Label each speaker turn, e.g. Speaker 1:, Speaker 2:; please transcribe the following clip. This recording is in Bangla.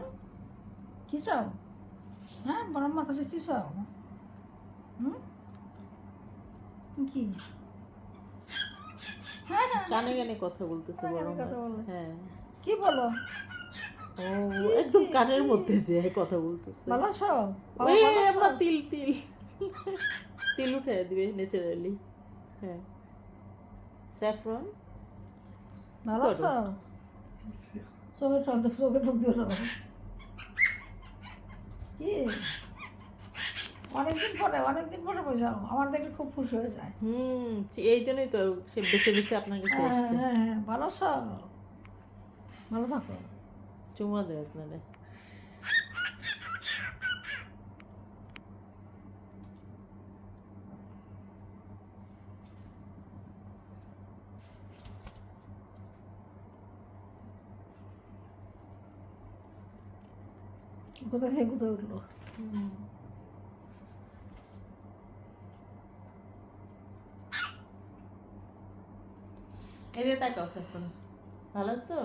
Speaker 1: স্যাফরন কি চাও হ্যাঁ বড় আমার কাছে কি চাও হুম কি হ্যাঁ হ্যাঁ
Speaker 2: কানে কানে কথা বলতেছে বড়। হ্যাঁ
Speaker 1: কি বলো
Speaker 2: ও একদম কানের মধ্যে যে কথা বলতেছে
Speaker 1: ভালো
Speaker 2: ওই আমার তিল তিল তিল উঠে দিবে ন্যাচারালি হ্যাঁ স্যাফরন
Speaker 1: ভালো। আছো চোখে চোখে ঠক দিও অনেকদিন পরে অনেকদিন পরে বুঝলাম। আমার দেখলে খুব খুশি হয়ে যায়।
Speaker 2: হুম এই জন্যই তো সে বেছে বেছে আপনার কাছে
Speaker 1: হ্যাঁ হ্যাঁ হ্যাঁ ভালো সব ভালো থাকো।
Speaker 2: চুমা দেয় আপনারে।
Speaker 1: কোথায় থেকে কোথায় উঠল
Speaker 2: এদিকে তাকাও স্যাফরন ভালো আছো